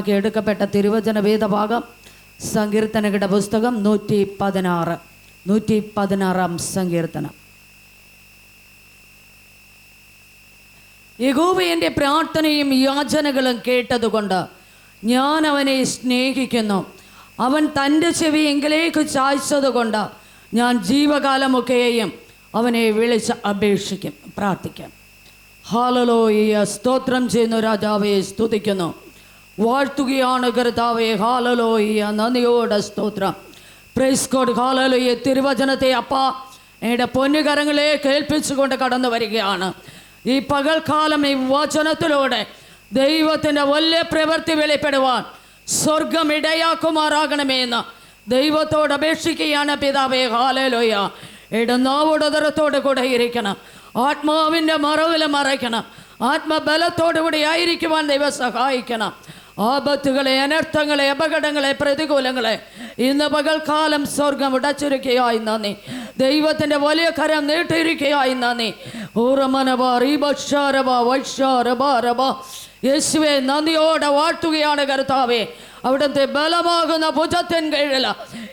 ആസ്പദമാക്കി എടുക്കപ്പെട്ട തിരുവചന വേദഭാഗം സങ്കീർത്തനകളുടെ പുസ്തകം നൂറ്റി പതിനാറ് നൂറ്റി പതിനാറാം സങ്കീർത്തനം. എന്റെ പ്രാർത്ഥനയും യാചനകളും കേട്ടതുകൊണ്ട് ഞാൻ അവനെ സ്നേഹിക്കുന്നു. അവൻ തന്റെ ചെവി എങ്കിലേക്ക് ചായ്ച്ചതുകൊണ്ട് ഞാൻ ജീവകാലമൊക്കെയും അവനെ വിളിച്ച് അപേക്ഷിക്കും പ്രാർത്ഥിക്കാം. ഹാലലോയ സ്തോത്രം ചെയ്യുന്നു രാജാവെ സ്തുതിക്കുന്നു. വാഴ്ത്തുകയാണ് കർത്താവെ ഹാലലോയ നന്ദിയോടെ സ്തോത്രം. പ്രൈസ് കോഡ് ഹാലലോയ തിരുവചനത്തെ അപ്പ എന്റെ പൊന്നുകരങ്ങളെ കേൾപ്പിച്ചുകൊണ്ട് കടന്നു വരികയാണ്. ഈ പകൽക്കാലം ഈ വചനത്തിലൂടെ ദൈവത്തിന്റെ വലിയ പ്രവൃത്തി വെളിപ്പെടുവാൻ സ്വർഗം ഇടയാക്കുമാറാകണമെന്ന് ദൈവത്തോട് അപേക്ഷിക്കുകയാണ് പിതാവേ ഹാലലോയ ഇടനാവുടതരത്തോട് കൂടെ ഇരിക്കണം. ആത്മാവിന്റെ മറവിൽ മറയ്ക്കണം. ആത്മബലത്തോടുകൂടി ആയിരിക്കുവാൻ ദൈവം സഹായിക്കണം. ആപത്തുകളെ അനർത്ഥങ്ങളെ അപകടങ്ങളെ പ്രതികൂലങ്ങളെ ഇന്ന് പകൽക്കാലം സ്വർഗം ഉടച്ചിരിക്കുകയായി നന്ദി. ദൈവത്തിന്റെ വലിയ കരം നീട്ടിയിരിക്കുകയായി നന്ദി. ഊറമനബ റീബക്ഷാരബ വൈഷാരബാരബ യേശുവെ നന്ദിയോടെ വാഴ്ത്തുകയാണ് കർത്താവെ. അവിടുത്തെ ബലമാകുന്ന ഭുജത്തിൻ കീഴിൽ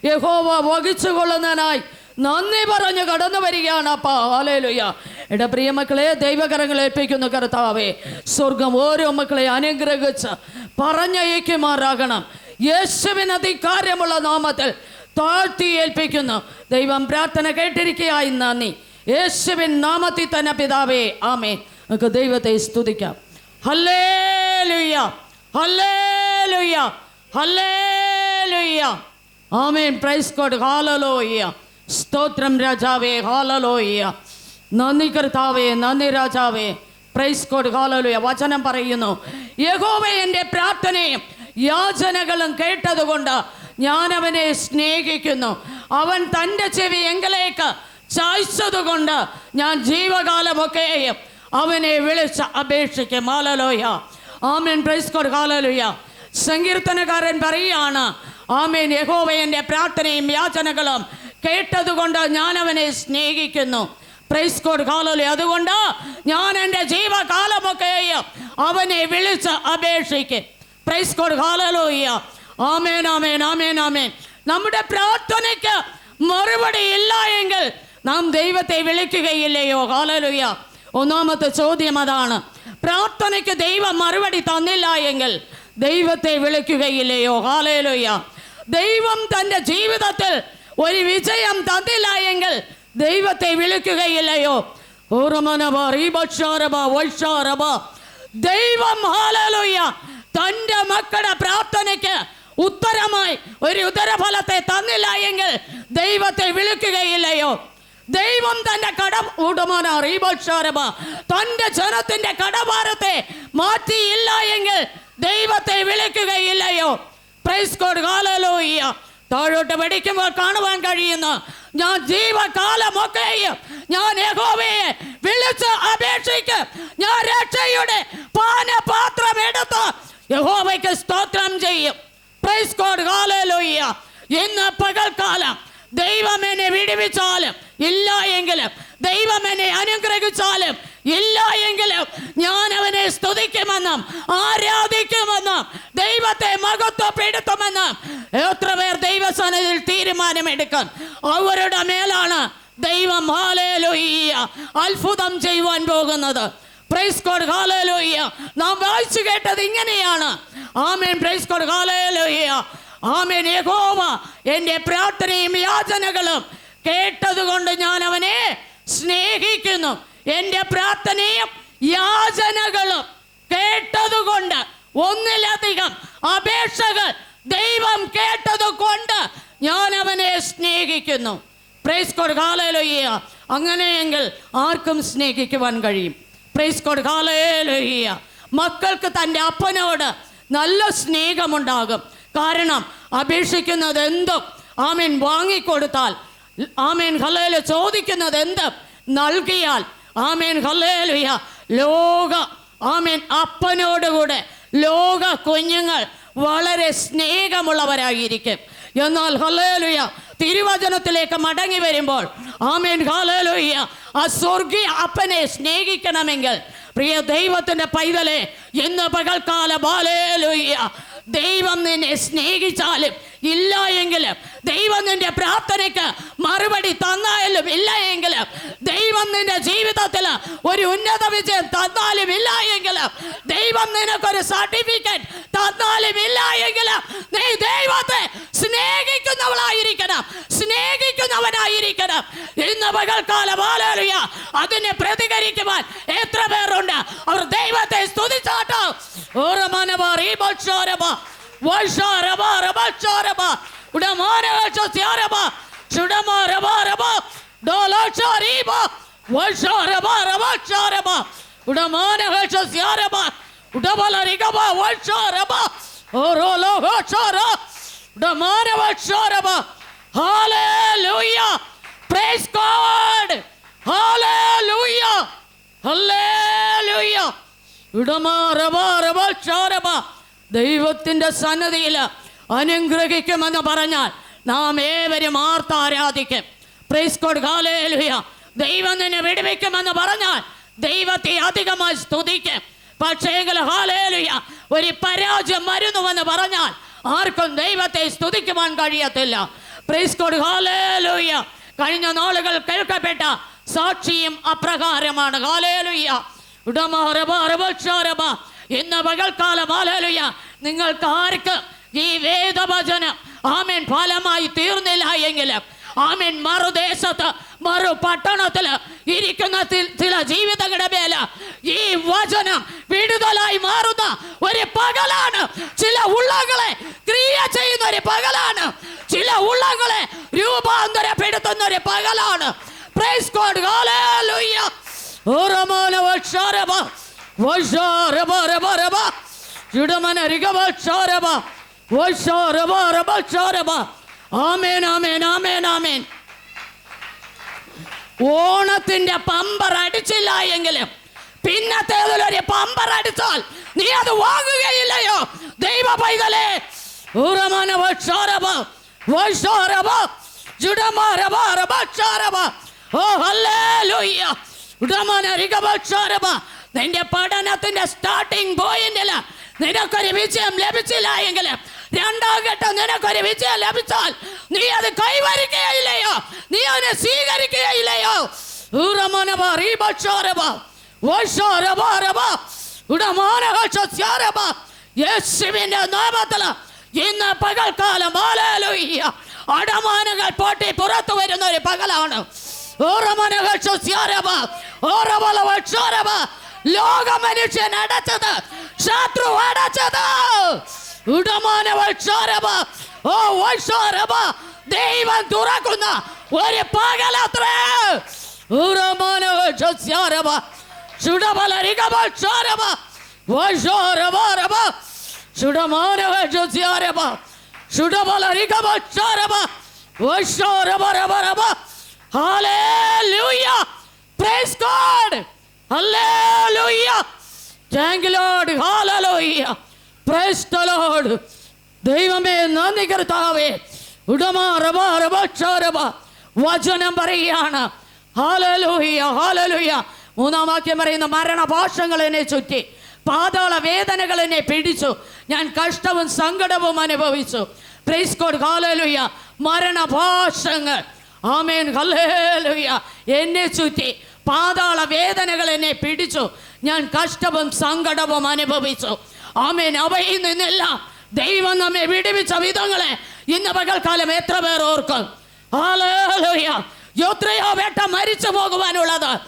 യഹോവ വഹിച്ചു കൊള്ളുന്നതിനായി നന്ദി പറഞ്ഞ് കടന്നു വരികയാണ് അപ്പ. എടാ പ്രിയ പ്രിയമക്കളെ ദൈവകരങ്ങൾ ഏൽപ്പിക്കുന്നു കർത്താവേ. സ്വർഗം ഓരോ മക്കളെ അനുഗ്രഹിച്ച് പറഞ്ഞയക്കുമാറാകണം. യേശുവിന് അധികാരമുള്ള നാമത്തിൽ താഴ്ത്തി ഏൽപ്പിക്കുന്നു. ദൈവം പ്രാർത്ഥന കേട്ടിരിക്കുകയായി നന്ദി. യേശുവിൻ നാമത്തിൽ തന്നെ പിതാവേ. ആമേ നമുക്ക് ദൈവത്തെ സ്തുതിക്കാം. ഹല്ലേലൂയ. ഹല്ലേലൂയ. ഹല്ലേലൂയ. ആമേൻ. Praise God. ഹാലലോയ്യ സ്തോത്രം രാജാവേ ഹാലലോയ നന്ദി കർത്താവേ നന്ദി രാജാവേ. പ്രൈസ് കോഡ് ഹാലലോയ വചനം പറയുന്നു യഹോവ എന്റെ പ്രാർത്ഥനയും യാചനകളും കേട്ടതുകൊണ്ട് ഞാൻ അവനെ സ്നേഹിക്കുന്നു. അവൻ തന്റെ ചെവി എങ്കിലേക്ക് ചായ്ച്ചതുകൊണ്ട് ഞാൻ ജീവകാലമൊക്കെയും അവനെ വിളിച്ച് അപേക്ഷിക്കും. ഹാലലോയ ആമേൻ. പ്രൈസ് കോഡ് ഹാലലോയ സങ്കീർത്തനക്കാരൻ പറയുകയാണ് ആമേൻ. യഹോവ എന്റെ പ്രാർത്ഥനയും യാചനകളും കേട്ടതുകൊണ്ട് ഞാൻ അവനെ സ്നേഹിക്കുന്നു. പ്രൈസ് കോഡ് കാലോലി അതുകൊണ്ട് ഞാൻ എന്റെ ജീവകാലമൊക്കെയും അവനെ വിളിച്ച് അപേക്ഷിക്കും. പ്രൈസ് കോഡ് ആമേൻ ആമേൻ ആമേൻ ആമേൻ നമ്മുടെ പ്രാർത്ഥനയ്ക്ക് മറുപടി ഇല്ല എങ്കിൽ നാം ദൈവത്തെ വിളിക്കുകയില്ലയോ? കാലലുയ്യ ഒന്നാമത്തെ ചോദ്യം അതാണ്. പ്രാർത്ഥനയ്ക്ക് ദൈവം മറുപടി തന്നില്ല എങ്കിൽ ദൈവത്തെ വിളിക്കുകയില്ലയോ? ഹാലേലുയ്യ ദൈവം തന്റെ ജീവിതത്തിൽ ഒരു വിജയം തന്നില്ല എങ്കിൽ ദൈവത്തെ വിളിക്കുകയില്ലയോ? ഓറമനബ റീബക്ഷാരബ വൈഷാരബ ദൈവം ഹാലലുയ്യ തന്റെ മക്കളുടെ പ്രാർത്ഥനയ്ക്ക് ഉത്തരമായി ഒരു ഉദരഫലത്തെ തന്നില്ല എങ്കിൽ ദൈവത്തെ വിളിക്കുകയില്ലയോ? ദൈവം തന്റെ കട ഉടമന റീബോക്ഷാരമ തന്റെ ജനത്തിന്റെ കടഭാരത്തെ മാറ്റിയില്ല എങ്കിൽ ദൈവത്തെ വിളിക്കുകയില്ലയോ? പ്രൈസ് കോഡ് കാലലോയ്യ താഴോട്ട് പഠിക്കുമ്പോൾ കാണുവാൻ കഴിയുന്ന. ഞാൻ ജീവകാലമൊക്കെയും ഞാൻ യഹോവയെ വിളിച്ച് അപേക്ഷിക്കും. ഞാൻ രക്ഷയുടെ പാനപാത്രം എടുത്ത് യഹോവയ്ക്ക് സ്തോത്രം ചെയ്യും. പ്രൈസ് കോഡ് കാലലോയ്യ ഇന്ന് പകൽക്കാലം ദൈവം എന്നെ വിടുവിച്ചാലും ഇല്ല എങ്കിലും ദൈവം എന്നെ അനുഗ്രഹിച്ചാലും ഇല്ല ഞാൻ അവനെ സ്തുതിക്കുമെന്നും ആരാധിക്കുമെന്നും ദൈവത്തെ മഹത്വപ്പെടുത്തുമെന്നും എത്ര പേർ ദൈവസനത്തിൽ തീരുമാനമെടുക്കും. അവരുടെ മേലാണ് ദൈവം ഹാലേലൊയ്യ അത്ഭുതം ചെയ്യുവാൻ പോകുന്നത്. പ്രൈസ് കോഡ് ഹാലേലൊയ്യ നാം വായിച്ചു കേട്ടത് ഇങ്ങനെയാണ്. ആമേൻ പ്രൈസ് കോഡ് ഹാലേലൊയ്യ ആമേൻ യഹോവ എന്റെ പ്രാർത്ഥനയും യാചനകളും കേട്ടതുകൊണ്ട് ഞാൻ അവനെ സ്നേഹിക്കുന്നു. എന്റെ പ്രാർത്ഥനയും യാചനകളും കേട്ടതുകൊണ്ട് ഒന്നിലധികം അപേക്ഷകൾ ദൈവം കേട്ടതുകൊണ്ട് ഞാൻ അവനെ സ്നേഹിക്കുന്നു. പ്രൈസ് കോഡ് കാലയിലൊയ്യ അങ്ങനെയെങ്കിൽ ആർക്കും സ്നേഹിക്കുവാൻ കഴിയും. പ്രൈസ് കോഡ് കാലയിലൊയ്യ മക്കൾക്ക് തന്റെ അപ്പനോട് നല്ല സ്നേഹമുണ്ടാകും. കാരണം അപേക്ഷിക്കുന്നത് എന്തും ആമേൻ വാങ്ങിക്കൊടുത്താൽ ആമേൻ ഹല്ലേലു ചോദിക്കുന്നത് എന്തും നൽകിയാൽ ആമേൻ ഹല്ലേലുയ. ലോക ആമേൻ അപ്പനോടുകൂടെ ലോക കുഞ്ഞുങ്ങൾ വളരെ സ്നേഹമുള്ളവരായിരിക്കും. എന്നാൽ ഹല്ലേലുയ തിരുവചനത്തിലേക്ക് മടങ്ങി വരുമ്പോൾ ആമേൻ ഹല്ലേലുയ ആ സ്വർഗീയ അപ്പനെ സ്നേഹിക്കണമെങ്കിൽ പ്രിയ ദൈവത്തിന്റെ പൈതലെ ഇന്ന് പകൽക്കാല ബാലേലുയ്യ ദൈവം നിന്നെ സ്നേഹിച്ചാലും ഇല്ല എങ്കിലും ദൈവം നിന്റെ പ്രാർത്ഥനയ്ക്ക് മറുപടി തന്നാലും ഇല്ല എങ്കിലും ദൈവം നിന്റെ ജീവിതത്തിൽ ഒരു ഉന്നത വിജയം തന്നാലും ഇല്ല എങ്കിലും ദൈവം നിനക്കൊരു സർട്ടിഫിക്കറ്റ് തന്നാലും ഇല്ല എങ്കിലും നീ ദൈവത്തെ സ്നേഹിക്കുന്നവളായിരിക്കണം സ്നേഹിക്കുന്നവനായിരിക്കണം. ഇന്ന് പകൽക്കാലം ആലോചിയ അതിനെ പ്രതികരിക്കുവാൻ എത്ര പേരുണ്ട്? അവർ ദൈവത്തെ സ്തുതിച്ചാട്ടോ Hallelujah. Praise God. Hallelujah. Hallelujah. ദൈവത്തിന്റെ സന്നദ്ധിയിൽ അനുഗ്രഹിക്കുമെന്ന് പറഞ്ഞാൽ നാം ഏവരും ആർത്താരാധിക്കും. പ്രൈസ് കോഡ് ഹാലേലുയ ദൈവം നിന്നെ വിടുവിക്കുമെന്ന് പറഞ്ഞാൽ ദൈവത്തെ അധികമായി സ്തുതിക്കും. പക്ഷേങ്കിൽ ഹാലേലുയ ഒരു പരാജയം വരുന്നുവെന്ന് പറഞ്ഞാൽ ആർക്കും ദൈവത്തെ സ്തുതിക്കുവാൻ കഴിയത്തില്ല. പ്രൈസ് കോഡ് ഹാലേലുയ കഴിഞ്ഞ നാളുകൾ കേൾക്കപ്പെട്ട സാക്ഷിയും അപ്രകാരമാണ്. ഹാലേലുയ്യ ഇന്ന് പകൽക്കാലം ഹാലേലുയ നിങ്ങൾക്ക് ആർക്ക് ഈ വേദവചനം? ആമേൻ ഫലമായി തീർന്നില്ല എങ്കിൽ ആമേൻ മറുദേശത്ത് മറു പട്ടണത്തിൽ ഇരിക്കുന്ന ചില ജീവിതങ്ങളുടെ മേല ഈ വചനം വിടുതലായി മാറുന്ന ഒരു പകലാണ്. ചില ഉള്ളങ്ങളെ ക്രിയ ചെയ്യുന്ന ഒരു പകലാണ്. ചില ഉള്ളങ്ങളെ രൂപാന്തരപ്പെടുത്തുന്ന ഒരു പകലാണ്. പ്രൈസ് ഗോഡ് ഓണത്തിന്റെ പമ്പർ അടിച്ചില്ല എങ്കിലും പിന്നത്തേതിലൊരു പമ്പർ അടിച്ചാൽ നീ അത് വാങ്ങുകയില്ലയോ? ദൈവ പൈതലേ. ഓ ഹല്ലേലൂയ ഉടമന രിഗബക്ഷാരബ നിന്റെ പഠനത്തിന്റെ സ്റ്റാർട്ടിംഗ് പോയിന്റിൽ നിനക്കൊരു വിജയം ലഭിച്ചില്ല എങ്കിൽ രണ്ടാം ഘട്ടം നിനക്കൊരു വിജയം ലഭിച്ചാൽ നീ അത് കൈവരിക്കുകയില്ലയോ? നീ അതിനെ സ്വീകരിക്കുകയില്ലയോ? യേശുവിന്റെ നാമത്തിൽ ഇന്ന് പകൽക്കാലം അടമാനങ്ങൾ പൊട്ടി പുറത്തു വരുന്ന ഒരു പകലാണ്. ലോക മനുഷ്യൻ അടച്ചത് ശത്രു അടച്ചത്. ദൈവം തുറക്കുന്ന ഒരു പകലത്രേ. ഉറമാനവക്ഷാരബ ചുടബലരികവക്ഷാരബ വക്ഷാരബ Hallelujah. Thank you, Lord. Hallelujah. Praise the Lord. ദൈവമേ നന്ദി കർത്താവേ. ഉടമ റബ റബ ക്ഷരബ വചനം പറയുകയാണ്. ഹാലലൂയ ഹാലലൂയ മൂന്നാം വാക്യം പറയുന്ന മരണഭാഷങ്ങൾ എന്നെ ചുറ്റി പാതാള വേദനകൾ എന്നെ പിടിച്ചു ഞാൻ കഷ്ടവും സങ്കടവും അനുഭവിച്ചു. പ്രൈസ് കോഡ് മരണഭാഷങ്ങൾ ആമേൻ. ഹല്ലേലൂയ. എന്നെ ചുറ്റി പാതാള വേദനകൾ എന്നെ പിടിച്ചു. ഞാൻ കഷ്ടവും സങ്കടവും അനുഭവിച്ചു. ആമേൻ. അവയിൽ നിന്നെല്ലാം ദൈവം നമ്മെ വിടുവിച്ച വിധങ്ങളെ ഇന്ന് പകൽക്കാലം എത്ര പേർ ഓർക്കും? ഹല്ലേലൂയ. എത്രയോ വേട്ട മരിച്ചു പോകുവാനുള്ളത്.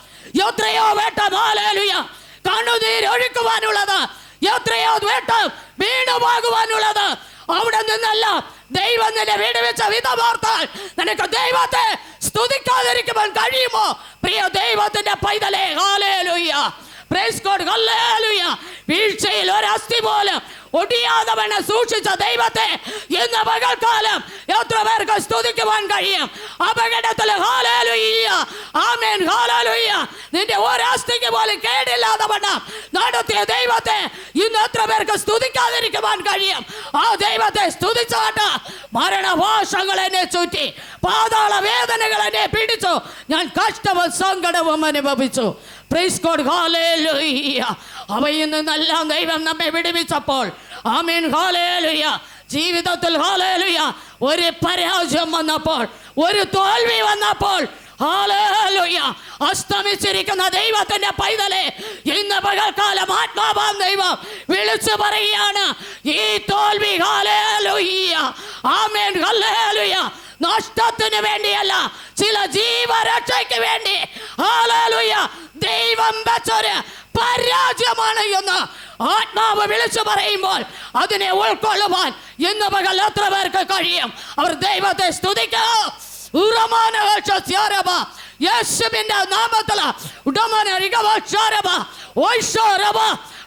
എത്രയോ വേട്ട ഹല്ലേലൂയ കണ്ണുനീരൊഴുക്കുവാനുള്ളത്. എത്രയോ വേട്ട വീണു പോകുവാനുള്ളത് അവിടെ നിന്നല്ല. ദൈവം നിന്നെ വിടുവിച്ച വിധമാർത്താൽ നിനക്ക് ദൈവത്തെ സ്തുതിക്കാതിരിക്കുവാൻ കഴിയുമോ? പ്രിയ ദൈവത്തിന്റെ പൈതലേ. ഹാലേലുയ്യ പ്രൈസ് കോഡ് ഹല്ലേലൂയ. വീഴ്ചയിൽ ഒരു അസ്ഥി പോലും ഒടിയാതെ വേണം സൂക്ഷിച്ച ദൈവത്തെ ഇന്ന് പകൽക്കാലം എത്ര പേർക്ക് സ്തുതിക്കുവാൻ കഴിയും? അപകടത്തിൽ ആമേൻ നിന്റെ ഒരാസ്തിക്ക് പോലും കേടില്ലാതെ വേണം നടത്തിയ ദൈവത്തെ ഇന്ന് എത്ര പേർക്ക് സ്തുതിക്കാതിരിക്കുവാൻ കഴിയും? ആ ദൈവത്തെ സ്തുതിച്ചാട്ട് മരണഭാഷങ്ങൾ എന്നെ ചുറ്റി പാതാള വേദനകൾ എന്നെ പിടിച്ചു ഞാൻ കഷ്ടവും സങ്കടവും അനുഭവിച്ചു. പ്രൈസ് ഹല്ലേലൂയ അവയിൽ നിന്നെല്ലാം ദൈവം നമ്മെ വിടുവിച്ചപ്പോൾ ആമേൻ ജീവിതത്തിൽ ഒരു പരാജയം വന്നപ്പോൾ ഒരു തോൽവി വന്നപ്പോൾ അസ്തമിച്ചിരിക്കുന്ന ദൈവത്തിന്റെ പൈതലെ ഇന്ന് പകൽക്കാലം ആത്മാവാം ദൈവം വിളിച്ചു പറയുകയാണ് ഈ തോൽവി ആമേൻ നഷ്ടത്തിന് വേണ്ടിയല്ല ചില ജീവരക്ഷയ്ക്ക് വേണ്ടി. ദൈവം വെച്ചൊരു പരാജയമാണ് എന്ന് ആത്മാവ് വിളിച്ചു പറയുമ്പോൾ അതിനെ ഉൾക്കൊള്ളുവാൻ ഇന്ന് പകൽ എത്ര പേർക്ക് കഴിയും? അവർ ദൈവത്തെ ഉറമാനവ യേശുവിന്റെ ഉടമനരികവ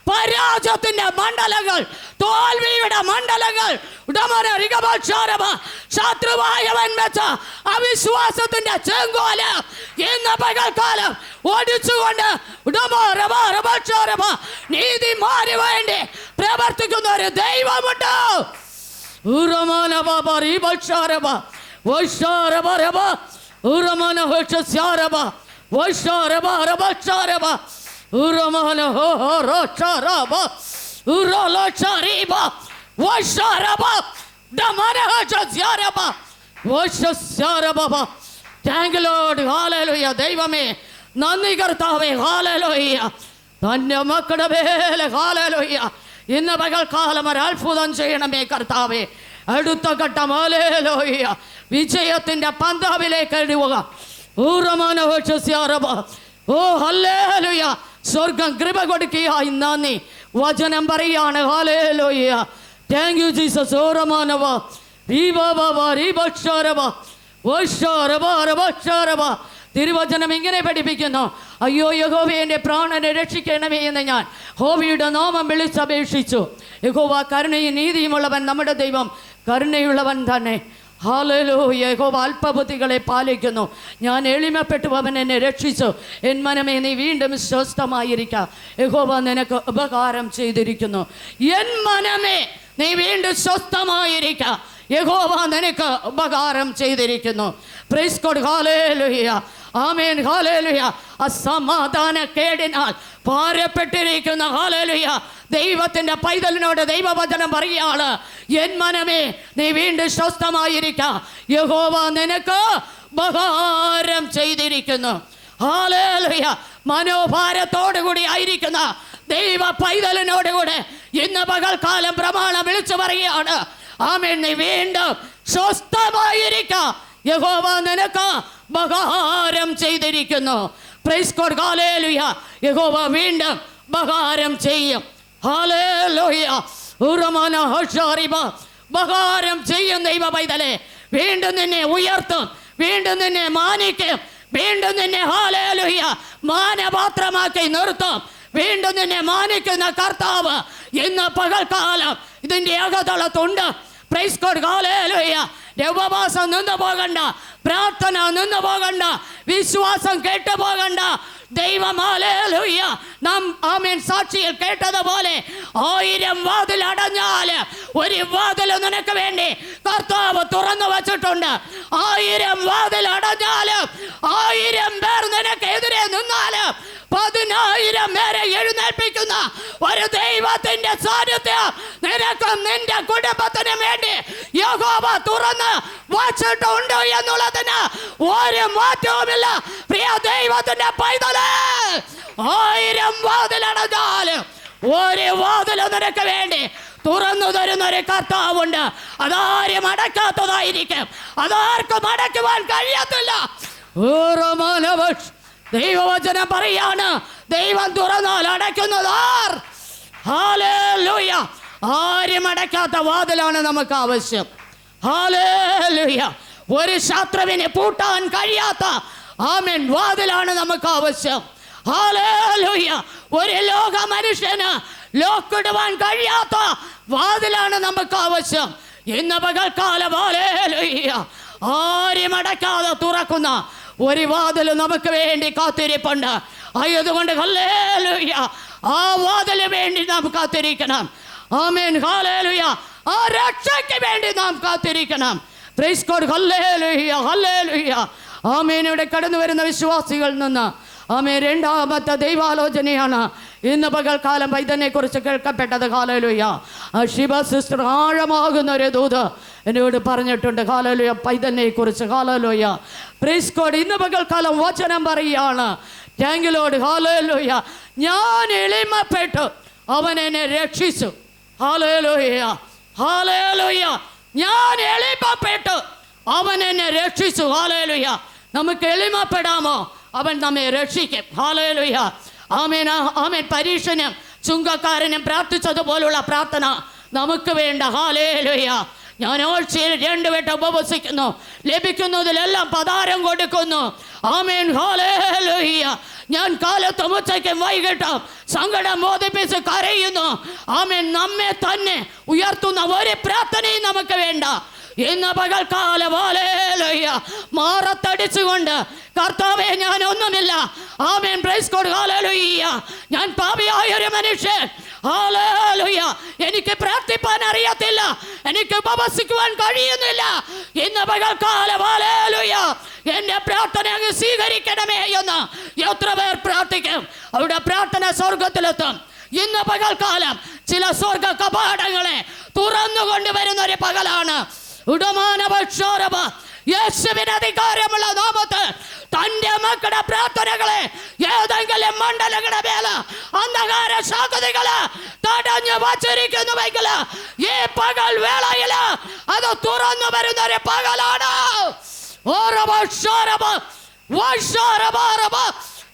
പരാജയത്തിന്റെ മണ്ഡലങ്ങൾ തോൽവിയുടെ മണ്ഡലങ്ങൾ ശത്രുവായവൻ വെച്ച അവിശ്വാസത്തിന്റെ ചെങ്കോല ഇന്ന് പകൽക്കാലം ഓടിച്ചുകൊണ്ട് നീതിമാന് വേണ്ടി പ്രവർത്തിക്കുന്ന ഒരു ദൈവമുണ്ട് ഉറമാന ബാബ റീബക്ഷാരബ വൈശാരബ രബ ഉറമാന ഹോഷസ്യാരബ വൈശാരബ രബക്ഷാരബ ഉറമാന ഹോ ഹോ റോഷാരബ ഉറലോഷാരീബ വൈശാരബ ദമന ഹോഷസ്യാരബ വൈശസ്യാരബ താങ്ക് ലോഡ് ഹാലലുയ ദൈവമേ നന്ദി കർത്താവേ. ഹാലലുയ തന്റെ മക്കളുടെ മേലെ. ഹാലലുയ ഇന്ന് പകൽക്കാലം ഒരു അത്ഭുതം ചെയ്യണമേ കർത്താവേ. അടുത്ത ഘട്ടം. ഹാലേലോയ വിജയത്തിന്റെ പന്താവിലേക്ക് എഴുതുക. ഊറമാനോഷസ്യാറബ ഓ ഹല്ലേലുയ സ്വർഗം കൃപ കൊടുക്കുകയായി. നന്ദി. വചനം പറയാണ്. ഹാലേലോയ താങ്ക് യു ജീസസ് ഓറമാനവ റീബാബാബ റീബക്ഷാരബ വൈശാരബ രബക്ഷാരബ തിരുവചനം ഇങ്ങനെ പഠിപ്പിക്കുന്നു. അയ്യോ യഹോവേ എന്റെ പ്രാണനെ രക്ഷിക്കണമേ എന്ന് ഞാൻ ഹോവിയുടെ നാമം വിളിച്ചപേക്ഷിച്ചു. യഹോവ കരുണയും നീതിയുമുള്ളവൻ നമ്മുടെ ദൈവം. കരുണയുള്ളവൻ തന്നെ. ഹാലലോ യഹോ അല്പബുദ്ധികളെ പാലിക്കുന്നു. ഞാൻ എളിമപ്പെട്ടു അവൻ എന്നെ രക്ഷിച്ചു. എൻ മനമേ നീ വീണ്ടും സ്വസ്ഥമായിരിക്ക. യഹോവ നിനക്ക് ഉപകാരം ചെയ്തിരിക്കുന്നു. എൻ മനമേ നീ വീണ്ടും സ്വസ്ഥമായിരിക്ക. യഹോവ നിനക്ക് ഉപകാരം ചെയ്തിരിക്കുന്നു. പ്രൈസ് കോഡ് ഹാലേലുയ ആമേൻ ഹാലേലുയ അസമാധാന കേടിനാൽ പാരപ്പെട്ടിരിക്കുന്ന ഹാലേലുയ ദൈവത്തിന്റെ പൈതലിനോട് ദൈവവചനം പറയുകയാണ്. എൻ മനമേ നീ വീണ്ടും സ്വസ്ഥമായിരിക്ക. യഹോവ നിനക്ക് ഉപകാരം ചെയ്തിരിക്കുന്നു. ഹാലേലുയ മനോഭാരത്തോടു കൂടി ആയിരിക്കുന്ന ദൈവ പൈതലിനോടുകൂടെ ഇന്ന് പകൽക്കാലം പ്രമാണം വിളിച്ചു പറയുകയാണ്. ആമേൻ നീ വീണ്ടും സ്വസ്ഥമായിരിക്ക. യഹോവ നിനക്ക് ഉപകാരം ചെയ്തിരിക്കുന്നു. പ്രൈസ് കോഡ് ഹാലേലുയ യഹോവ വീണ്ടും ബഹാരം ചെയ്യും. ഹാലേലുയ ഉറമന ഹഷാറിബ. ഉപകാരം ചെയ്യും ദൈവ പൈതലെ വീണ്ടും നിന്നെ ഉയർത്തും. വീണ്ടും നിന്നെ മാനിക്കും. വീണ്ടും നിന്നെ ഹാലേലുഹ്യ മാനപാത്രമാക്കി നിർത്തും. വീണ്ടും നിന്നെ മാനിക്കുന്ന കർത്താവ് ഇന്ന് പകൽക്കാലം ഇതിന്റെ അകതളത്തുണ്ട്. പ്രൈസ് കോഡ് ഹാലേലുയ ഉപവാസം നിന്ന് പോകണ്ട പ്രാർത്ഥന നിന്ന് പോകണ്ട വിശ്വാസം കേട്ടു പോകണ്ട. ദൈവമാലേലുയ്യ നാം ആമേൻ സാക്ഷിയിൽ കേട്ടതുപോലെ ആയിരം വാതിൽ അടഞ്ഞാൽ ഒരു വാതിൽ നിനക്ക് വേണ്ടി കർത്താവ് തുറന്നു വച്ചിട്ടുണ്ട്. ആയിരം വാതിൽ അടഞ്ഞാൽ ആയിരം പേർ നിന്നാൽ പതിനായിരം പേരെ എഴുന്നേൽപ്പിക്കുന്ന ഒരു ദൈവത്തിന്റെ സാന്നിധ്യം നിനക്കും നിന്റെ കുടുംബത്തിനും വേണ്ടി യഹോവ തുറന്ന് വച്ചിട്ടുണ്ട് എന്നുള്ളതിന് ഒരു മാറ്റവുമില്ല. പ്രിയ ദൈവത്തിന്റെ പൈതൽ ആയിരം വാതിലടഞ്ഞാൽ ഒരു വാതിൽ നിനക്ക് വേണ്ടി തുറന്നു തരുന്ന ഒരു കർത്താവുണ്ട്. അതാരും അടക്കാത്തതായിരിക്കും അതാർക്കും അടക്കുവാൻ കഴിയത്തില്ല. ഓരോ മാനവ- ദൈവവചനം പറയാണ്. ദൈവം തുറന്നാൽ അടയ്ക്കുന്നതാർ ഹാലേലൂയ ആരും അടയ്ക്കാത്ത വാതിലാണ് നമുക്ക് ആവശ്യം. ഒരു ശാസ്ത്രവിനെ പൂട്ടാൻ കഴിയാത്ത ആമേൻ വാതിലാണ് നമുക്ക് ആവശ്യം. ഒരു ലോക മനുഷ്യന് ലോക്കിടുവാൻ കഴിയാത്ത വാതിലാണ് നമുക്ക് ആവശ്യം. ഇന്ന് പകൽക്കാലം ആരും അടയ്ക്കാതെ തുറക്കുന്ന ഒരു വാതിൽ നമുക്ക് വേണ്ടി കാത്തിരിപ്പുണ്ട്. ആയതുകൊണ്ട് ആ വാതിൽ വേണ്ടി നാം കാത്തിരിക്കണം. ആമേൻ ഹല്ലേലൂയ. ആ രക്ഷയ്ക്ക് വേണ്ടി നാം കാത്തിരിക്കണം. പ്രൈസ് ഹല്ലേലുയ ഹല്ലേലൂയ. ഇവിടെ കടന്നു വരുന്ന വിശ്വാസികളിൽ നിന്ന്. ആമേ രണ്ടാമത്തെ ദൈവാലോചനയാണ്. ഇന്ന് പകൽക്കാലം പൈതനെ കുറിച്ച് കേൾക്കപ്പെട്ടത് കാലലുയ ശിവ സിസ്റ്റർ ആഴമാകുന്ന ഒരു ദൂത് എന്നോട് പറഞ്ഞിട്ടുണ്ട് കാലലുയ പൈതനെ കുറിച്ച് കാലലുയ പ്രീസ് കോഡ് ഇന്ന് പകൽക്കാലം വചനം പറയുകയാണ്. ടാങ്കിലോട് ഹാലലുയ. ഞാൻ എളിമപ്പെട്ടു അവൻ എന്നെ രക്ഷിച്ചു. ഞാൻ എളിമപ്പെട്ടു അവൻ എന്നെ രക്ഷിച്ചു ഹാലലുയ. നമുക്ക് എളിമപ്പെടാമോ? അവൻ നമ്മെ രക്ഷിക്കും ഹാലലുയ. ആമേന ആമേൻ. പരീക്ഷനും ചുങ്കക്കാരനും പ്രാർത്ഥിച്ചതുപോലുള്ള പ്രാർത്ഥന നമുക്ക് വേണ്ട. ഹാലേലുയ ഞാൻ ആഴ്ചയിൽ രണ്ടുവട്ടം ഉപവസിക്കുന്നു. ലഭിക്കുന്നതിലെല്ലാം പതാരം കൊടുക്കുന്നു. ആമേൻ ഹാലേലുയ ഞാൻ കാലത്തും ഉച്ചയ്ക്കും വൈകിട്ടും സങ്കടം മോദിപ്പിച്ച് കരയുന്നു. ആമേൻ നമ്മെ തന്നെ ഉയർത്തുന്ന ഒരു പ്രാർത്ഥനയും നമുക്ക് വേണ്ട. ഇന്ന് പകൽക്കാല വാലേലയ്യ മാറത്തടിച്ചുകൊണ്ട് കർത്താവെ ഞാൻ ഒന്നുമില്ല ആമേൻ. പ്രൈസ് കോഡ് ഹാലേലുയ്യ ഞാൻ പാപിയായ ഒരു മനുഷ്യൻ. ഹാലേലുയ്യ എനിക്ക് പ്രാർത്ഥിപ്പാൻ അറിയത്തില്ല. എനിക്ക് ഉപവസിക്കുവാൻ കഴിയുന്നില്ല. ഇന്ന് പകൽക്കാല വാലേലുയ്യ എന്റെ പ്രാർത്ഥന അങ്ങ് സ്വീകരിക്കണമേ എന്ന് എത്ര പേർ പ്രാർത്ഥിക്കും. അവിടെ പ്രാർത്ഥന സ്വർഗത്തിലെത്തും ഇന്ന് പകൽക്കാലം ചില സ്വർഗ കപാടങ്ങളെ തുറന്നു കൊണ്ടുവരുന്ന ഒരു പകലാണ് യേശുവിന് അധികാരമുള്ള നാമത്ത് തന്റെ മക്കളുടെ പ്രാർത്ഥനകളെ ഏതെങ്കിലും മണ്ഡലങ്ങളുടെ മേല അന്ധകാര സാധ്യതകൾ തടഞ്ഞു വച്ചിരിക്കുന്നുവെങ്കിൽ ഈ പകൽ വേളയിൽ അത് തുറന്നു വരുന്ന ഒരു പകലാണ്. ഓരോ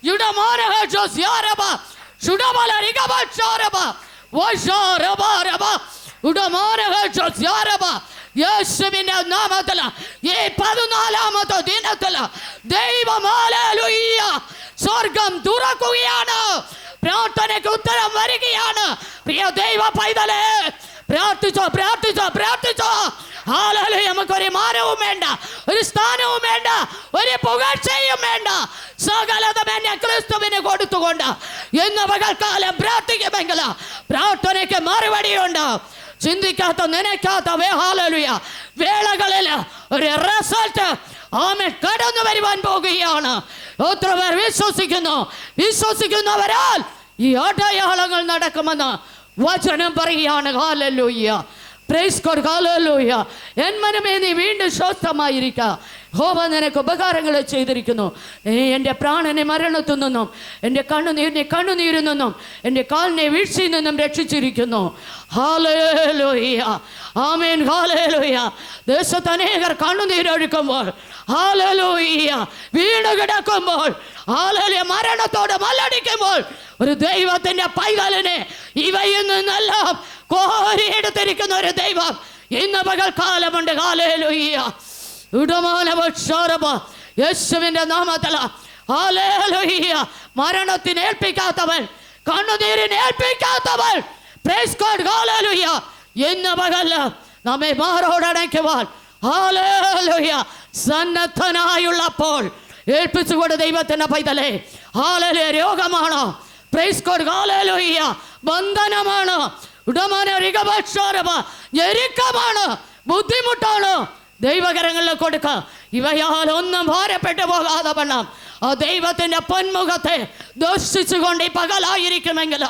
യുടമാനഹ ജോസ്യാരബ ഷുഡമല റിഗബ വഷോരബ ഉടമാനഹ ജോസ്യാരബ യേശുവിന്റെ നാമത്തിൽ ഈ പതിനാലാമത്തെ ദിനത്തിൽ ദൈവമാലുയ്യ സ്വർഗം തുറക്കുകയാണ്. പ്രാർത്ഥനയ്ക്ക് ഉത്തരം വരികയാണ്. പ്രിയ ദൈവ പൈതലേ പ്രാർത്ഥിച്ചോ പ്രാർത്ഥിച്ചോ പ്രാർത്ഥിച്ചോ. ഹാലലു നമുക്കൊരു മാനവും വേണ്ട ഒരു സ്ഥാനവും വേണ്ട ഒരു പുകഴ്ചയും വേണ്ട. സകലതും എന്നെ ക്രിസ്തുവിന് കൊടുത്തുകൊണ്ട് ഇന്ന് പകൽക്കാലം പ്രാർത്ഥിക്കുമെങ്കിൽ പ്രാർത്ഥനയ്ക്ക് മറുപടിയുണ്ട്. ചിന്തിക്കാത്ത നനയ്ക്കാത്ത വേഹാലലുയ വേളകളിൽ ഒരു റിസൾട്ട് ആമൻ കടന്നു വരുവാൻ പോകുകയാണ്. എത്ര പേർ വിശ്വസിക്കുന്നു? വിശ്വസിക്കുന്നവരാൽ ഈ അടയാളങ്ങൾ നടക്കുമെന്ന് വചനം പറയുകയാണ്. ഹാലലൂയ്യ പ്രൈസ് ഹാലലൂയ്യ എൻ മനമേ നീ വീണ്ടും സ്വസ്ഥമായിരിക്കുക ഹോവ നിനക്ക് ഉപകാരങ്ങൾ ചെയ്തിരിക്കുന്നു. നീ എന്റെ പ്രാണനെ മരണത്തു നിന്നും എന്റെ കണ്ണുനീരിനെ കണ്ണുനീരിൽ നിന്നും എന്റെ കാലിനെ വീഴ്ചയിൽ നിന്നും രക്ഷിച്ചിരിക്കുന്നു. ഹാലലൂയ്യ ആമേൻ ഹാലലൂയ്യ ദേശത്ത് അനേകർ കണ്ണുനീരൊഴുക്കുമ്പോൾ ഹാലലോയ വീണ് കിടക്കുമ്പോൾ ഹാലലിയ മരണത്തോട് മല്ലടിക്കുമ്പോൾ ഒരു ദൈവത്തിന്റെ പൈതലിനെ ഇവയിൽ നിന്നെല്ലാം കോരിയെടുത്തിരിക്കുന്ന ഒരു ദൈവം ഇന്ന് പകൽക്കാലമുണ്ട്. ഹാലലൂയ്യ ഇടമാനവക്ഷോരമ യേശുവിന്റെ നാമത്തില ഹാലേലുയ്യ മരണത്തിന് ഏൽപ്പിക്കാത്തവൻ കണ്ണുനീരിന് ഏൽപ്പിക്കാത്തവൻ. പ്രൈസ് ഗോഡ് ഹാലേലുയ്യ ഇന്ന് പകൽ നമ്മെ മാറോടണയ്ക്കുവാൻ ഹാലേലുയ്യ സന്നദ്ധനായുള്ളപ്പോൾ ഏൽപ്പിച്ചുകൊണ്ട് ദൈവത്തിന്റെ പൈതലേ. ഹാലലേ രോഗമാണോ. പ്രൈസ് കോഡ് ഹാലേലുയ്യ ബന്ധനമാണ്. ഞെരുക്കമാണ് ബുദ്ധിമുട്ടാണ്. ദൈവകരങ്ങളിൽ കൊടുക്ക. ഇവയാൽ ഒന്നും ഭാരപ്പെട്ടു പോകാതെ പണം ആ ദൈവത്തിന്റെ പൊന്മുഖത്തെ ദോഷിച്ചുകൊണ്ട് ഈ പകലായിരിക്കുമെങ്കിൽ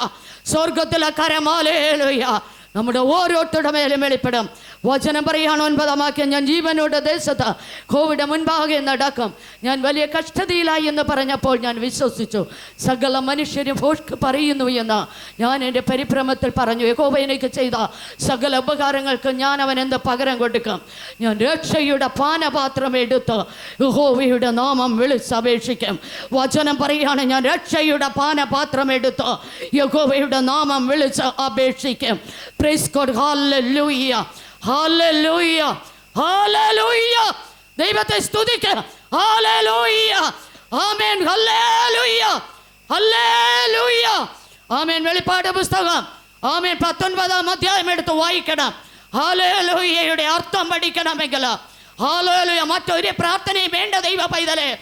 സ്വർഗത്തിലെ കരമാലേലുയ്യ നമ്മുടെ ഓരോരുത്തരുടെ മേലും വെളിപ്പെടും. വചനം പറയാണ് വാക്യം ഞാൻ ജീവനോട് ദേശത്ത് കോവിഡ് മുൻപാകെ നടക്കും. ഞാൻ വലിയ കഷ്ടതയിലായി എന്ന് പറഞ്ഞപ്പോൾ ഞാൻ വിശ്വസിച്ചു. സകല മനുഷ്യരും ഭോഷ്ക്ക് പറയുന്നു എന്ന് ഞാൻ എന്റെ പരിഭ്രമത്തിൽ പറഞ്ഞു. എനിക്ക് ചെയ്ത സകല ഉപകാരങ്ങൾക്ക് ഞാൻ അവൻ എന്ത് പകരം കൊടുക്കും? ഞാൻ രക്ഷയുടെ പാനപാത്രം എടുത്ത് യഹോവയുടെ നാമം വിളിച്ചപേക്ഷിക്കും വചനം പറയുകയാണ് ഞാൻ രക്ഷയുടെ പാനപാത്രം എടുത്ത് യഹോവയുടെ നാമം വിളിച്ച് അപേക്ഷിക്കും. പ്രൈസ് ഹല്ലേലൂയ ഹല്ലേലൂയ ഹല്ലേലൂയ ദൈവത്തെ സ്തുതിക്ക്. ഹല്ലേലൂയ ആമേൻ ഹല്ലേലൂയ ഹല്ലേലൂയ ആമേൻ വെളിപ്പാട് പുസ്തകം. ആമേൻ പത്തൊൻപതാം അധ്യായം എടുത്ത് വായിക്കണം. ഹാലേലൂയയുടെ അർത്ഥം പഠിക്കണമെങ്കിൽ. ഹാലോലുയ മറ്റൊരു പ്രാർത്ഥനയും വേണ്ട ദൈവ പൈതലെ.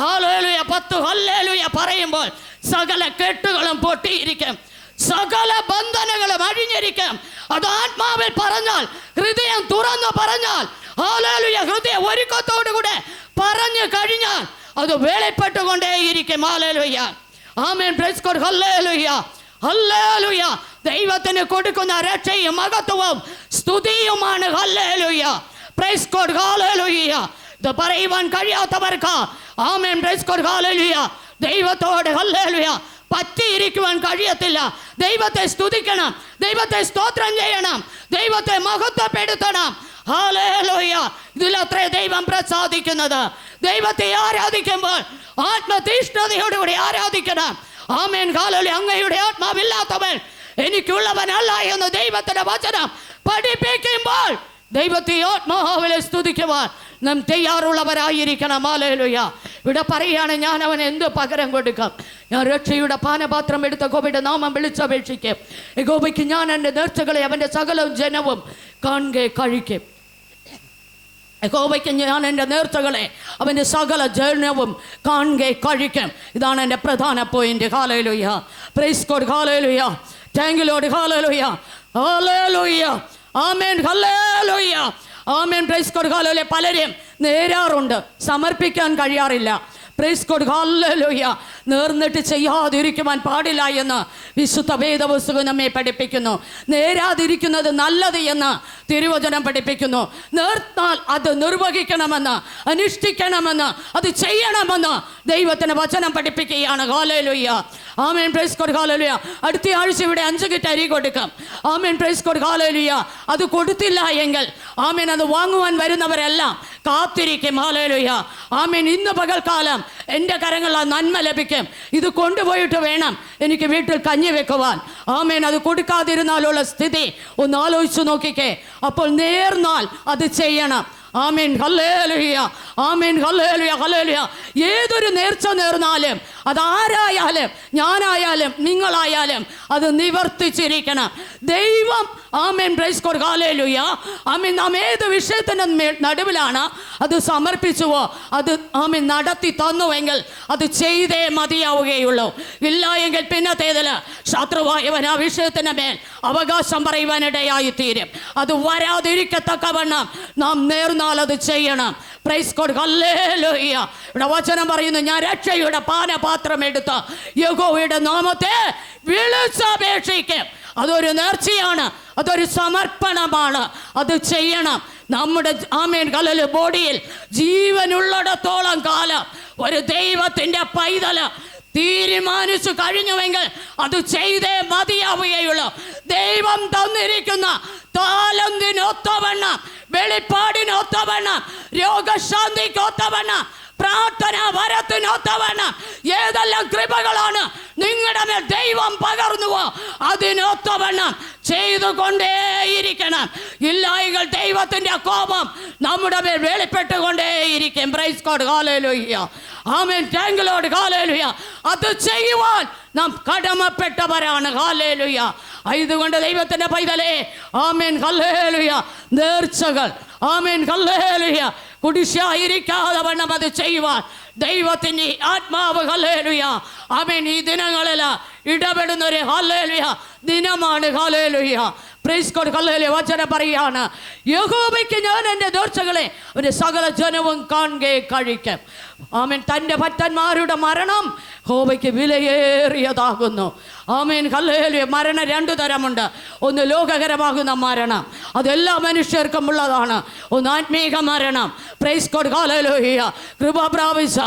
ഹാലോലുയ പത്ത്. ഹല്ലേലുയ പറയുമ്പോൾ സകല കെട്ടുകളും പൊട്ടിയിരിക്കും. സകല ബന്ധനങ്ങളും അഴിഞ്ഞിരിക്കണം അത് ആത്മാവിൽ പറഞ്ഞാൽ ഹൃദയം തുറന്നു പറഞ്ഞാൽ ഹാലേലുയ ഹൃദയ ഒരുക്കത്തോടുകൂടെ പറഞ്ഞു കഴിഞ്ഞാൽ അത് വെളിപ്പെട്ടുകൊണ്ടേയിരിക്കും. ഹാലേലുയ ആമേൻ. പ്രൈസ് ഗോഡ് ഹല്ലേലൂയ. ഹല്ലേലൂയ. ദൈവത്തിന് കൊടുക്കുന്ന രക്ഷയും മഹത്വവും സ്തുതിയുമാണ്. ഹല്ലേലൂയ. പ്രൈസ് കോഡ് ഹല്ലേലൂയ. ഇത് പറയുവാൻ കഴിയാത്തവർക്ക്. ആമേൻ. പ്രൈസ് കോഡ് ഹല്ലേലൂയ. ദൈവത്തോട് ഹല്ലേലൂയ. പറ്റിയിരിക്കുവാൻ കഴിയത്തില്ല. ദൈവത്തെ സ്തുതിക്കണം. ദൈവത്തെ സ്തോത്രം ചെയ്യണം. ദൈവത്തെ മഹത്വപ്പെടുത്തണം. ഹാലേലൂയ ഇതിലത്രേ ദൈവം പ്രസാദിക്കുന്നത്. ദൈവത്തെ ആരാധിക്കുമ്പോൾ ആത്മതീഷ്ണതയോടുകൂടി ആരാധിക്കണം. ആമേൻ. കാലോലി അങ്ങയുടെ ആത്മാവില്ലാത്തവൻ എനിക്കുള്ളവനല്ല എന്ന് ദൈവത്തിന്റെ വചനം പഠിപ്പിക്കുമ്പോൾ ദൈവത്തെ ആത്മാവിലെ സ്തുതിക്കുവാൻ നാം തയ്യാറുള്ളവരായിരിക്കണം. ആലയിലുയ ഇവിടെ പറയുകയാണ് ഞാൻ അവൻ എന്ത് പകരം കൊടുക്കാം? ഞാൻ രക്ഷയുടെ പാനപാത്രം എടുത്ത ഗോപിയുടെ നാമം വിളിച്ചപേക്ഷിക്കും. ഗോപിക്ക് ഞാൻ എന്റെ നേർച്ചകളെ അവന്റെ സകലവും ജനവും കാണുകെ കഴിക്കും. യഹോവയ്ക്ക് ഞാൻ എന്റെ നേർച്ചകളെ അവന്റെ സകല ജനവും കാണുക കഴിക്കും. ഇതാണ് എന്റെ പ്രധാന പോയിന്റ്. ഹാലയിലുയ്യ പ്രൈസ് കോഡ് ഹാലയിലുയ്യ താങ്കിലോട് ഹാലയിലുയ്യ ഹാലയിലുയ്യ ആമേൻ ഹല്ലേലൂയ്യ ആമേൻ പ്രൈസ് കൊടുക്കാലോ അല്ലെ പലരെയും നേരാറുണ്ട്. സമർപ്പിക്കാൻ കഴിയാറില്ല. പ്രൈസ് ഹാലയിലുയ്യ നേർന്നിട്ട് ചെയ്യാതിരിക്കുവാൻ പാടില്ല എന്ന് വിശുദ്ധ വേദപുസ്തകം നമ്മെ പഠിപ്പിക്കുന്നു. നേരാതിരിക്കുന്നത് നല്ലത് എന്ന് തിരുവചനം പഠിപ്പിക്കുന്നു. നേർത്താൽ അത് നിർവഹിക്കണമെന്ന് അനുഷ്ഠിക്കണമെന്ന് അത് ചെയ്യണമെന്ന് ദൈവത്തിന് വചനം പഠിപ്പിക്കുകയാണ്. ഹാലയിലുയ്യ ആമേൻ പ്രൈസ് കോഡ് ഹാലലുയ അടുത്ത ആഴ്ച ഇവിടെ അഞ്ച് കിറ്റ് അരി കൊടുക്കാം. ആമേൻ പ്രൈസ് കോഡ് ഹാലലുയ അത് കൊടുത്തില്ല എങ്കിൽ ആമേൻ അത് വാങ്ങുവാൻ വരുന്നവരെല്ലാം കാത്തിരിക്കും. ഹാലലുയ ആമേൻ ഇന്ന് പകൽക്കാലം എന്റെ കരങ്ങളിൽ നന്മ ലഭിക്കും. ഇത് കൊണ്ടുപോയിട്ട് വേണം എനിക്ക് വീട്ടിൽ കഞ്ഞി വെക്കുവാൻ. ആമേൻ. അത് കൊടുക്കാതിരുന്നാലുള്ള സ്ഥിതി. ഒന്ന് ആലോചിച്ചു നോക്കിക്കേ. അപ്പോൾ നേർന്നാൽ അത് ചെയ്യണം. ആമീൻ. ഹല്ലേലൂയ. ആമീൻ. ഹല്ലേലൂയ. ഹല്ലേലൂയ. ഏതൊരു നേർച്ച നേർന്നാലും അതാരായാലും ഞാനായാലും നിങ്ങളായാലും അത് നിവർത്തിച്ചിരിക്കണം. ദൈവം ആമീൻ പ്രൈസ് കോഡ് ഹല്ലേലൂയ ആമീൻ നാം ഏത് വിഷയത്തിന്റെ നടുവിലാണ് അത് സമർപ്പിച്ചുവോ അത് ആമേൻ നടത്തി തന്നുവെങ്കിൽ അത് ചെയ്തേ മതിയാവുകയുള്ളൂ. ഇല്ല എങ്കിൽ പിന്നത്തേതിൽ ശത്രുവായവൻ ആ വിഷയത്തിന് മേൽ അവകാശം പറയുവാനിടയായി തീരും അത് വരാതിരിക്കത്തക്കവണ്ണം നാം നേർന്നാൽ അത് ചെയ്യണം. പ്രൈസ് കോഡ് ഹല്ലേലൂയ ഇവിടെ വചനം പറയുന്നു ഞാൻ രക്ഷയുടെ പാനപാത്രം എടുത്ത യഹോവയുടെ നാമത്തെ വിളിച്ചപേക്ഷിക്കും. അതൊരു നേർച്ചയാണ്. അതൊരു സമർപ്പണമാണ്. അത് ചെയ്യണം. നമ്മുടെ ആമേൻ. കലല് ബോഡിയിൽ ജീവനുള്ളിടത്തോളം കാലം ഒരു ദൈവത്തിന്റെ പൈതൽ തീരുമാനിച്ചു കഴിഞ്ഞുവെങ്കിൽ അത് ചെയ്തേ മതിയാവുകയുള്ളൂ. ദൈവം തന്നിരിക്കുന്ന താലന്തിനൊത്തവണ്ണം വെളിപ്പാടിനൊത്തവണ്ണം രോഗശാന്തിക്കൊത്തവണ്ണം പ്രാർത്ഥന വരത്തിനൊത്തവണ് ഏതെല്ലാം കൃപകളാണ് നിങ്ങളുടെ മേൽ ദൈവം പകർന്നുവോ അതിനൊത്തവണ്ണം ചെയ്തുകൊണ്ടേയിരിക്കണം. ഇല്ലായികൾ ദൈവത്തിന്റെ കോപം നമ്മുടെ മേൽ വെളിപ്പെട്ടുകൊണ്ടേയിരിക്കും. പ്രൈസ് കോഡ് ഹാലേലുയ്യ ആമേൻ ടാങ്കിലോട് ഹാലേലുയ്യ അത് ചെയ്യുവാൻ നാം കടമപ്പെട്ടവരാണ്. ഹാലേലുയ ഇതുകൊണ്ട് ദൈവത്തിന്റെ പൈതലേ. ആമേൻ ഹല്ലേലുയ. നേർച്ചകൾ. ആമേൻ ഹല്ലേലുയ. കുടിശായിരിക്കാതെ വണ്ണം അത് ചെയ്യുവാൻ ദൈവത്തിന്റെ ആത്മാവ് ഹലേലുയ ആമേൻ. ഈ ദിനങ്ങളിൽ ഇടപെടുന്ന ഒരു ഹലേലുയ ദിനമാണ് ഹലേലുയ പ്രൈസ് കോഡ് വചന പറയാണ് യഹോബയ്ക്ക് ഞാൻ എന്റെ ദോർച്ചകളെ ഒരു സകല ജനവും കാണുക കഴിക്കും. ആമേൻ. തന്റെ ഭക്തന്മാരുടെ മരണം ഹോബയ്ക്ക് വിലയേറിയതാകുന്നു. ആമേൻ. ഹല്ലേലുയ. മരണം രണ്ടു തരമുണ്ട്. ഒന്ന് ലോകകരമാകുന്ന മരണം. അതെല്ലാ മനുഷ്യർക്കും ഉള്ളതാണ്. ഒന്ന് ആത്മീക മരണം. പ്രൈസ് കോഡ് ഹല്ലേലൂയ. കൃപ പ്രാപിച്ച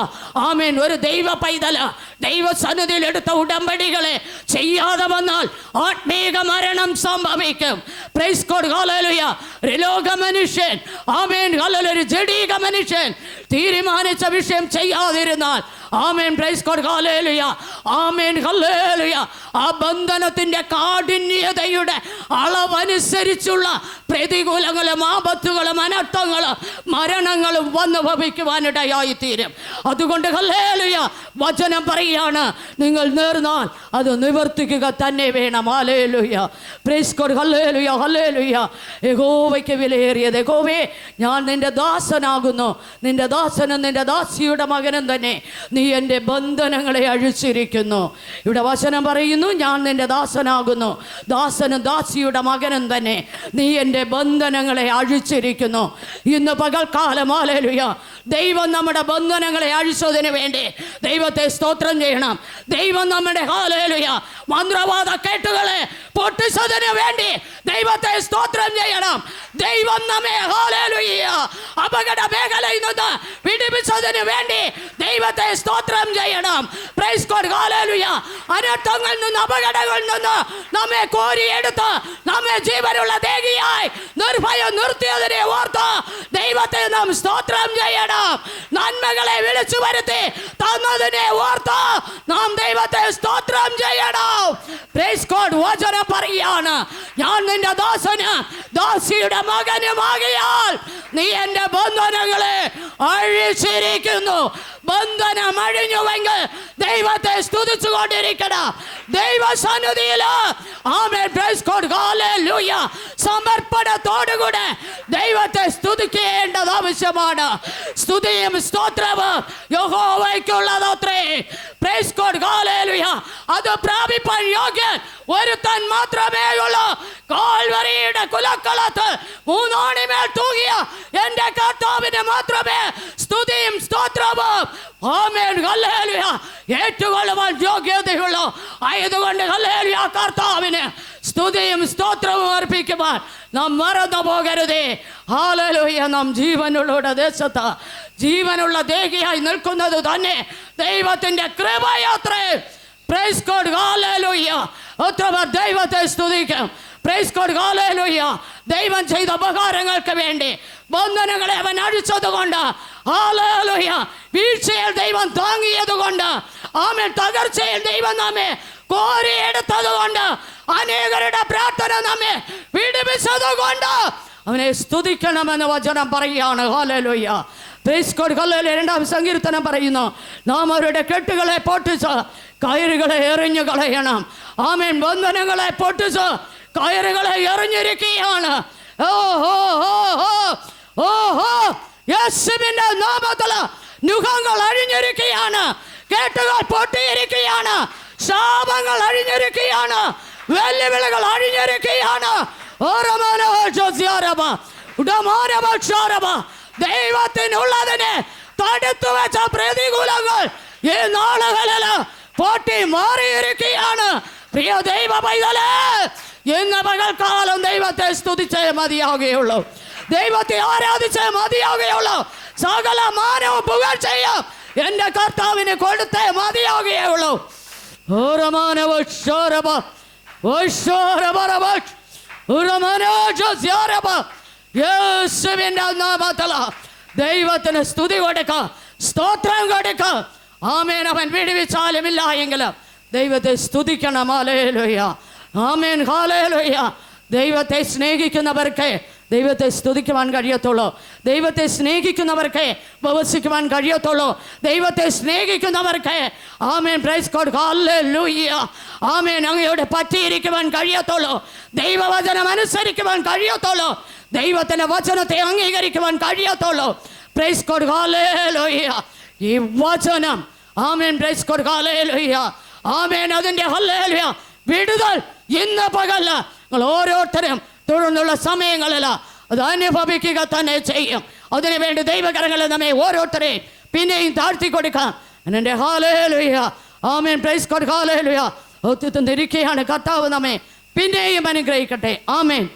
ആമേൻ. ഒരു ദൈവ പൈതല ദൈവസന്നിധിയിൽ എടുത്ത ഉടമ്പടികളെ ചെയ്യാതെ വന്നാൽ ആത്മീക മരണം സംഭവിക്കും. പ്രൈസ് കോഡ് ഹല്ലേലൂയ ലോക മനുഷ്യൻ ആമേൻ ഹല്ലേലൂയ ഒരു ജഡീക മനുഷ്യൻ തീരുമാനിച്ച വിഷയം ചെയ്യാതിരുന്നാൽ ആമേൻ പ്രൈസ് കോഡ് ഹല്ലേലൂയ ആമേൻ ഹല്ലേലൂയ ആ ബന്ധനത്തിന്റെ കാഠിന്യതയുടെ അളവനുസരിച്ചുള്ള പ്രതികൂലങ്ങളും ആപത്തുകളും അനർത്ഥങ്ങളും മരണങ്ങളും വന്നു ഭവിക്കുവാനിടയായി തീരും അതുകൊണ്ട് ഹല്ലേലൂയ വചനം പറയുകയാണ് നിങ്ങൾ നേർന്നാൽ അത് നിവർത്തിക്കുക തന്നെ വേണം. ഹല്ലേലൂയ. പ്രേസ്കോട് ഹല്ലേലൂയ ഹല്ലേലൂയ. യഹോവയ്ക്ക് വിലയേറിയത്. യഹോവേ ഞാൻ നിന്റെ ദാസനാകുന്നു. നിന്റെ ദാസനും നിന്റെ ദാസിയുടെ മകനും തന്നെ നീ എന്റെ ബന്ധനങ്ങളെ അഴിച്ചിരിക്കുന്നു. ഇവിടെ വചനം പറയുന്നു ഞാൻ നിന്റെ ദാസനാകുന്നു. ദാസനും ദാസിയുടെ മകനും തന്നെ നീ എന്റെ ബന്ധനങ്ങളെ അഴിച്ചിരിക്കുന്നു. ഇന്ന് പകൽക്കാലം ആലേലുയ ദൈവം നമ്മുടെ ബന്ധനങ്ങളെ അഴിച്ചതിന് വേണ്ടി? ദൈവത്തെ സ്തോത്രം ചെയ്യണം. ദൈവം നമ്മുടെ ഹാലേലുയ മന്ത്രവാദ കേട്ടുകളെ പൊട്ടിച്ചതിന് വേണ്ടി ദൈവത്തെ സ്തോത്രം ചെയ്യണം. ദൈവം നമ്മെ ഹാലേലുയ അപകട മേഖലയിൽ നിന്ന് വിടിപ്പിച്ചതിന് വേണ്ടി ദൈവത്തെ സ്തോത്രം ചെയ്യണം. പ്രൈസ് ഗോഡ് ഹാലേലുയ അനർത്ഥങ്ങളിൽ നിന്ന് അപകടങ്ങളിൽ നിന്ന് നമ്മെ കോരിയെടുത്ത് നമ്മെ ജീവനുള്ള ദേഹിയായി നിർഭയം നിർത്തിയതിനെ ഓർത്ത് ദൈവത്തെ നാം സ്തോത്രം ചെയ്യണം. നന്മകളെ വിളിച്ചു വരുത്തി. തന്നതിനെ ഓർത്ത് നാം ദൈവത്തെ സ്തോത്രം ചെയ്യണം. പറയാണ് ഞാൻ നിന്റെ ദാസന് ദാസിയുടെ മകനുമാകിയാൽ നീ എന്റെ ബന്ധനങ്ങളെ അഴിച്ചിരിക്കുന്നു. ബന്ധനം അഴിഞ്ഞുവെങ്കിൽ ദൈവത്തെ സ്തുതിച്ചു കൊണ്ടിരിക്കണം ദൈവസന്നിധിയിൽ ഗോഡ് ഹല്ലേലൂയ സമർപ്പണത്തോടുകൂടെ ദൈവത്തെ സ്തുതിക്കേണ്ടത് ആവശ്യമാണ്. സ്തുതിയും സ്തോത്രവും യഹോവയ്ക്കുള്ളതത്രേ. പ്രൈസ് ഗോഡ് ഹല്ലേലൂയ അത് പ്രാപിപ്പാൻ യോഗ്യൻ ഒരുത്തൻ മാത്രമേ ഉള്ളൂ കാൽവരിയുടെ കുലക്കളത്ത് മൂന്നോണിമേൽ തൂകിയ എന്റെ കർത്താവിന് മാത്രമേ സ്തുതിയും സ്തോത്രവും. ആമേൻ. ഹല്ലേലൂയ. ഏറ്റുകൊള്ളുവാൻ യോഗ്യതയുള്ളൂ. ആയതുകൊണ്ട് ഹല്ലേലൂയ കർത്താവിന് സ്തുതിയും സ്തോത്രവും അർപ്പിക്കുവാൻ നാം മറന്നു പോകരുതേ. ഹാലലൂയ നാം ജീവനുള്ള ദേശത്ത് ജീവനുള്ള ദേഹിയായി നിൽക്കുന്നത് തന്നെ ദൈവത്തിന്റെ കൃപയാത്രേ. പ്രൈസ് കോഡ് ഹാലലൂയ ഒത്ര ദൈവത്തെ സ്തുതിക്കും. പ്രൈസ് കോഡ് ഹാലലൂയ ദൈവം ചെയ്ത ഉപകാരങ്ങൾക്ക് വേണ്ടി ബന്ധനങ്ങളെ അവൻ അഴിച്ചത് കൊണ്ട് വീഴ്ചയിൽ ദൈവം താങ്ങിയത് കൊണ്ട് ആമേൻ. തകർച്ചയിൽ ദൈവം നമ്മെ കോരിയെടുത്തത് കൊണ്ട് അനേകരുടെ പ്രാർത്ഥന നമ്മെ വിടുവിച്ചത് കൊണ്ട് അവനെ സ്തുതിക്കണമെന്ന് വചനം പറയുകയാണ്. ഹാലലുയ്യ ഹല്ലേലൂയ രണ്ടാം സങ്കീർത്തനം പറയുന്നു. നാം അവരുടെ കെട്ടുകളെ പൊട്ടിച്ച് കയറുകളെ എറിഞ്ഞു കളയണം. ആമേൻ. ബന്ധനങ്ങളെ പൊട്ടിച്ച് കയറുകളെ എറിഞ്ഞിരിക്കുകയാണ്. ഓ ഹോ ഹോ ഹോ ഓ ഹോ. യേശുവിന്റെ നാമത്തിൽ നുഖങ്ങൾ അഴിഞ്ഞിരിക്കുകയാണ്. കേട്ടുകൾ പൊട്ടിയിരിക്കുകയാണ്. ശാപങ്ങൾ അഴിഞ്ഞിരിക്കുകയാണ്. വെല്ലുവിളികൾ അഴിഞ്ഞിരിക്കുകയാണ്. ദൈവത്തിനുള്ളതിനെ തടുത്തു വെച്ച പ്രതികൂലങ്ങൾ ഈ നാളുകളിൽ പൊട്ടി മാറിയിരിക്കുകയാണ്. പ്രിയ ദൈവ പൈതലേ ഇന്ന് പകൽക്കാലം ദൈവത്തെ സ്തുതിച്ചേ മതിയാകുകയുള്ളൂ ദൈവത്തെ ആരാധിച്ചേ മതിയാകുകയുള്ളൂ സകല മാനവും പുകഴ്ചയും എന്റെ കർത്താവിന് കൊടുത്തേ മതിയാകുകയുള്ളൂ ദൈവത്തിന് സ്തുതി കൊടുക്ക സ്തോത്രം കൊടുക്ക. ആമേൻ. അവൻ ഇല്ല എങ്കിലും ദൈവത്തെ സ്തുതിക്കണം. ഹാലേലുയ്യ ആമേൻ ഹാലേലുയ്യ ദൈവത്തെ സ്നേഹിക്കുന്നവർക്ക് ദൈവത്തെ സ്തുതിക്കുവാൻ കഴിയത്തുള്ളൂ. ദൈവത്തെ സ്നേഹിക്കുന്നവർക്ക് ഉപവസിക്കുവാൻ കഴിയത്തുള്ളൂ. ദൈവത്തെ സ്നേഹിക്കുന്നവർക്ക് ആമേൻ പ്രൈസ് കോഡ് ഹല്ലേലൂയ. ആമേൻ അങ്ങയോട് പറ്റിയിരിക്കുവാൻ കഴിയത്തുള്ളൂ. ദൈവവചനം അനുസരിക്കുവാൻ കഴിയത്തുള്ളൂ. ദൈവത്തിന്റെ വചനത്തെ അംഗീകരിക്കുവാൻ കഴിയത്തുള്ളൂ. പ്രൈസ് കോഡ് ഹല്ലേലൂയ. ഈ വചനം ആമേൻ പ്രൈസ് കോഡ് ഹല്ലേലൂയ. ആമേൻ അതിന്റെ ഹല്ലേലൂയ. വിടുതൽ ഇന്ന് പകല്ല നിങ്ങൾ ഓരോരുത്തരും തുടർന്നുള്ള സമയങ്ങളിൽ അത് അനുഭവിക്കുക തന്നെ ചെയ്യും. അതിനുവേണ്ടി ദൈവകരങ്ങളെ നമ്മെ ഓരോരുത്തരെയും പിന്നെയും താഴ്ത്തി കൊടുക്കാം. എന്റെ ഹാലേലുയ ആമേൻ. പ്രൈസ് കോഡ് ഹാലേലുയ തിരിക്കുകയാണ് കർത്താവ് നമ്മെ പിന്നെയും അനുഗ്രഹിക്കട്ടെ. ആമേൻ.